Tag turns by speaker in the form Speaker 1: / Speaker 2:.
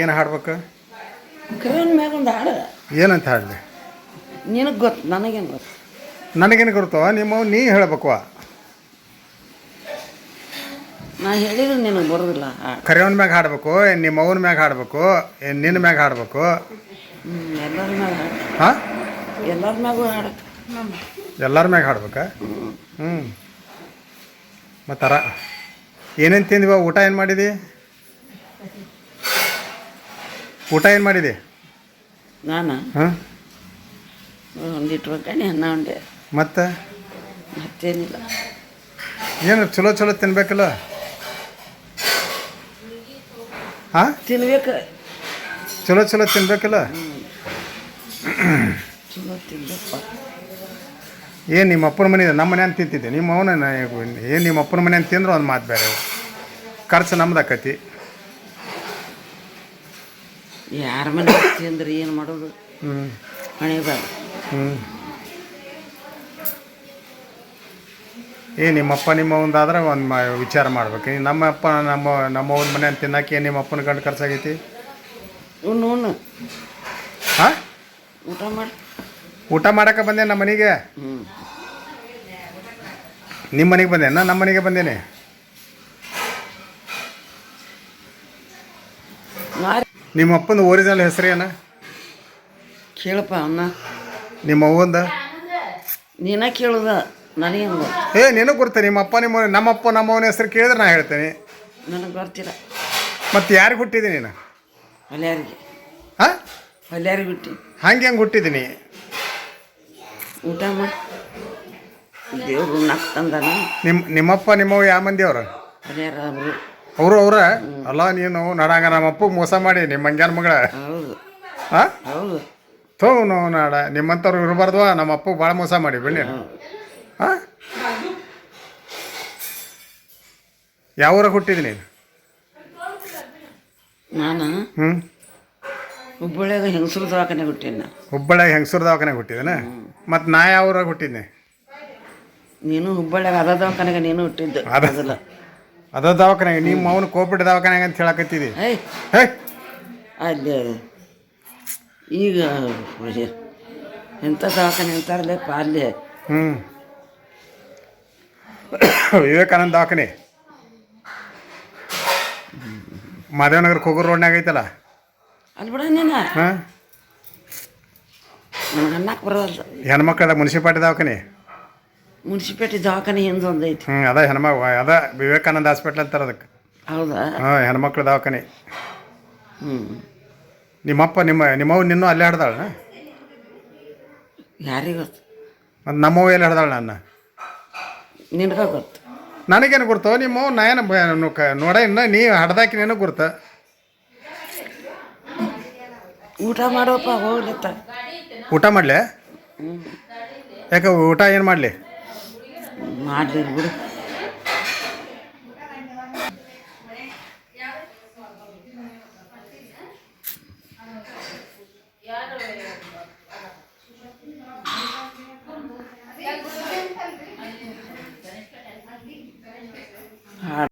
Speaker 1: ಏನು ಹಾಡ್ಬೇಕು?
Speaker 2: ಕವಿನ ಮ್ಯಾಗ ಒಂದು ಹಾಡು.
Speaker 1: ಏನಂತ ಹಾಡಲಿ?
Speaker 2: ನಿನಗೆ ಗೊತ್ತು ನನಗೇನು ಗೊತ್ತು
Speaker 1: ನನಗೇನು ಗೊತ್ತು ನಿಮ್ಮ ನೀ ಹೇಳ್ಬೇಕು
Speaker 2: ನಾ ಹೇಳಿದ್ರೆ ನಿನಗೆ ಬರೋದಿಲ್ಲ ಹಾಡು.
Speaker 1: ಕರೆಯವನ ಮ್ಯಾಗ ಹಾಡ್ಬೇಕು ಏನ್ ನಿಮ್ಮ ಅವನ ಮ್ಯಾಗ ಹಾಡ್ಬೇಕು ಏನು ನಿನ್ನ ಮ್ಯಾಗ ಹಾಡ್ಬೇಕು?
Speaker 2: ಎಲ್ಲರ ಮ್ಯಾಗ ಹಾಡು.
Speaker 1: ಹಾಂ?
Speaker 2: ಎಲ್ಲರ ಮ್ಯಾಗೂ ಹಾಡು.
Speaker 1: ಎಲ್ಲರ ಮ್ಯಾಗ ಹಾಡ್ಬೇಕಾ? ಹ್ಞೂ ಮತ್ತಾರ ಏನೇನು ತಿಂದ್ವಿ ಊಟ ಏನು ಮಾಡಿದಿ? ಊಟ ಏನು ಮಾಡಿದೆ?
Speaker 2: ನಾನು?
Speaker 1: ಹಾಂ.
Speaker 2: ಒಂದಿಟ್ಟು ಒಗ್ಗರಣೆ ಅನ್ನ ಉಂಡೆ.
Speaker 1: ಮತ್ತೆ?
Speaker 2: ಮತ್ತೇನಿಲ್ಲ.
Speaker 1: ಏನು ಚಲೋ ಚಲೋ ತಿನ್ಬೇಕಲ್ಲ? ಹಾಂ?
Speaker 2: ತಿನ್ಬೇಕು.
Speaker 1: ಚಲೋ ಚಲೋ ತಿನ್ಬೇಕಲ್ಲ?
Speaker 2: ಚಲೋ ತಿನ್ಬೇಕಪ್ಪ.
Speaker 1: ಏನು ನಿಮ್ಮ ಅಪ್ಪನ ಮನೆ ನಮ್ಮ ಮನೆ ತಿಂತಿದ್ದೆ. ನಿಮ್ಮ ಅವನ ಏನು ನಿಮ್ಮ ಅಪ್ಪನ ಮನೆ ತಿಂದ್ರೆ ಒಂದು ಮಾತು ಬೇರೆ. ಖರ್ಚು ನಮ್ದು ಆಕತಿ.
Speaker 2: ಯಾರ ಮನೆ ತಿಂದ್ರೆ ಏನು ಮಾಡೋದು?
Speaker 1: ಹ್ಞೂ
Speaker 2: ಮನೆ ಬಾ
Speaker 1: ಹ್ಞೂ ಏ ನಿಮ್ಮಪ್ಪ ನಿಮ್ಮ ಒಂದಾದ್ರೆ ಒಂದು ಮಾ ವಿಚಾರ ಮಾಡ್ಬೇಕು. ನಮ್ಮ ಅಪ್ಪ ನಮ್ಮ ನಮ್ಮ ಮನೆ ಮನೆ ತಿನ್ನಕ್ಕೆ ನಿಮ್ಮ ಅಪ್ಪನ ಗಂಡು ಖರ್ಚಾಗೈತಿ?
Speaker 2: ಉಣ್ಣು ಉಣ್ಣು.
Speaker 1: ಹಾಂ?
Speaker 2: ಊಟ ಮಾಡಿ.
Speaker 1: ಊಟ ಮಾಡಕ್ಕೆ ಬಂದೆ ನಮ್ಮ ಮನೆಗೆ
Speaker 2: ಹ್ಞೂ
Speaker 1: ನಿಮ್ಮ ಮನೆಗೆ ಬಂದೇನ? ನಮ್ಮ ಮನೆಗೆ ಬಂದೇನೆ? ನಿಮ್ಮ ಅಪ್ಪನ ಒರಿಜಿನಲ್ ಹೆಸರು ಏನ?
Speaker 2: ಕೇಳಪ್ಪ ಅಣ್ಣ.
Speaker 1: ನಿಮ್ಮ ಅವ್ವಂದ?
Speaker 2: ನೀನ ಕೇಳುದ ನನಗೆ
Speaker 1: ಏ ನಿನಗೆ ಗುರ್ತ ನಿಮ್ಮ ಅಪ್ಪ ನಿಮ್ಮ ನಮ್ಮಪ್ಪ ನಮ್ಮವನ ಹೆಸರು ಕೇಳಿದ್ರೆ ನಾ ಹೇಳ್ತೇನೆ.
Speaker 2: ನನಗೆ ಗೊತ್ತಿಲ್ಲ.
Speaker 1: ಮತ್ತೆ ಯಾರಿಗೆ ಹುಟ್ಟಿದಿ ನೀನು?
Speaker 2: ಹೊಲ್ಯಾರಿಗೆ.
Speaker 1: ಹಾಂ
Speaker 2: ಹೊಲ್ಯಾರಿಗೆ ಹುಟ್ಟಿ
Speaker 1: ಹಂಗೆ ಹಂಗೆ ಹುಟ್ಟಿದ್ದೀನಿ
Speaker 2: ಊಟ ಮಾಡಿ ದೇವ್ರು ನಾಕ್ ತಂದಾನ.
Speaker 1: ನಿಮ್ಮ ನಿಮ್ಮಪ್ಪ ನಿಮ್ಮವ್ವ ಯಾವ ಮಂದಿ ಅವ್ರು
Speaker 2: ಹೊಲ್ಯಾರ ಅವರು
Speaker 1: ಅವರು ಅವ್ರ ಅಲ್ಲ ನೀನು ನಡಂಗ ನಮ್ಮಪ್ಪ ಮೋಸ ಮಾಡಿ ನಿಮ್ಮ ಹಂಗ್ಯಾನ ಮಗಳ?
Speaker 2: ಹೌದು.
Speaker 1: ಹಾಂ
Speaker 2: ಹೌದು.
Speaker 1: ಥೋ ನಾವು ನಾಡ. ನಿಮ್ಮಂಥವ್ರು ಇರಬಾರ್ದು ನಮ್ಮ ಅಪ್ಪ ಭಾಳ ಮೋಸ ಮಾಡಿ ಬೆಳ್ಳಿ ಹಾಂ ಯಾವ ಊರಾಗ ಹುಟ್ಟಿದಿ ನೀನು?
Speaker 2: ನಾನು?
Speaker 1: ಹ್ಞೂ
Speaker 2: ಹುಬ್ಬಳ್ಳಿಯಾಗ ಹೆಂಗಸರು ದವಾಖಾನೆ ಹುಟ್ಟೀನಿ
Speaker 1: ಹುಬ್ಬಳ್ಳಿಯಾಗ ಹೆಂಗಸೂರು ದವಾಖಾನೆ ಹುಟ್ಟಿದ್ದೇನೆ ಮತ್ತು ನಾ ಯಾವ ಊರಾಗ ಹುಟ್ಟಿದ್ನಿ?
Speaker 2: ನೀನು ಹುಬ್ಬಳ್ಳಿಯಾಗ ಅದ ದವಾಖಾನೆಗೆ ನೀನು ಹುಟ್ಟಿದ್ದು.
Speaker 1: ಅದ.
Speaker 2: ಅದಲ್ಲ
Speaker 1: ಅದ ದವಾಖಾನೆ ನಿಮ್ಮ ಅವನು ಕೋಪಿಟ್ ದವಾಖಾನೆ ಅಂತ ಹೇಳಕತ್ತಿದಿ.
Speaker 2: ಏಯ್.
Speaker 1: ಹೇ.
Speaker 2: ಅಲ್ಲಿ ಈಗ ಎಂಥ ದವಾಖಾನೆ ಅಂತಾರಲ್ಲಪ್ಪ ಅಲ್ಲಿ
Speaker 1: ಹ್ಞೂ ವಿವೇಕಾನಂದ ದವಾಖಾನೆ. ಮಾದೇವನಗರ ಕೋಗೂರು ರೋಡ್ನಾಗ ಐತಲ್ಲ?
Speaker 2: ಅಲ್ಲಿ ಬಿಡ ನೀನು.
Speaker 1: ಹಾಂ.
Speaker 2: ನನಗೆ ಅನ್ನಕ್ಕೆ ಬರೋಲ್ಲ
Speaker 1: ಹೆಣ್ಮಕ್ಳದ ಮುನ್ಸಿಪಾಲ್ಟಿ ದವಾಖಾನೆ.
Speaker 2: ಮುನ್ಸಿಪೇಟೆ ದವಾಖಾನೆ ಹಿಂದೆ ಒಂದು ಐತಿ
Speaker 1: ಹ್ಞೂ ಅದ ಹೆಣ್ಮ ಅದ ವಿವೇಕಾನಂದ ಹಾಸ್ಪಿಟ್ಲ್ ಅಂತಾರೆ ಅದಕ್ಕೆ
Speaker 2: ಹೌದಾ?
Speaker 1: ಹಾಂ ಹೆಣ್ಮಕ್ಳು ದವಾಖಾನೆ.
Speaker 2: ಹ್ಞೂ
Speaker 1: ನಿಮ್ಮಪ್ಪ ನಿಮ್ಮ ನಿಮ್ಮವ್ ನಿನ್ನೂ ಅಲ್ಲೇ ಹಿಡ್ದಾಳ
Speaker 2: ಯಾರಿಗೆ ಗೊತ್ತು?
Speaker 1: ಮತ್ತು ನಮ್ಮವ್ವ ಎಲ್ಲಿ ಹಿಡ್ದಾಳ ನನ್ನ?
Speaker 2: ನಿನಗೆ ಗೊತ್ತು.
Speaker 1: ನನಗೇನು ಗುರ್ತು? ನಿಮ್ಮವ್ವ ನಾ ಏನು ನೋಡ ಇನ್ನ ನೀ ಹಡ್ದಾಕಿ ನೀನು ಗುರ್ತ?
Speaker 2: ಊಟ ಮಾಡೋಪ್ಪ ಹೋಗ್ಲತ್ತ
Speaker 1: ಊಟ ಮಾಡಲಿ? ಯಾಕೆ ಊಟ ಏನು ಮಾಡಲಿ?
Speaker 2: ಮಾಡಲಿ ಬಿಡು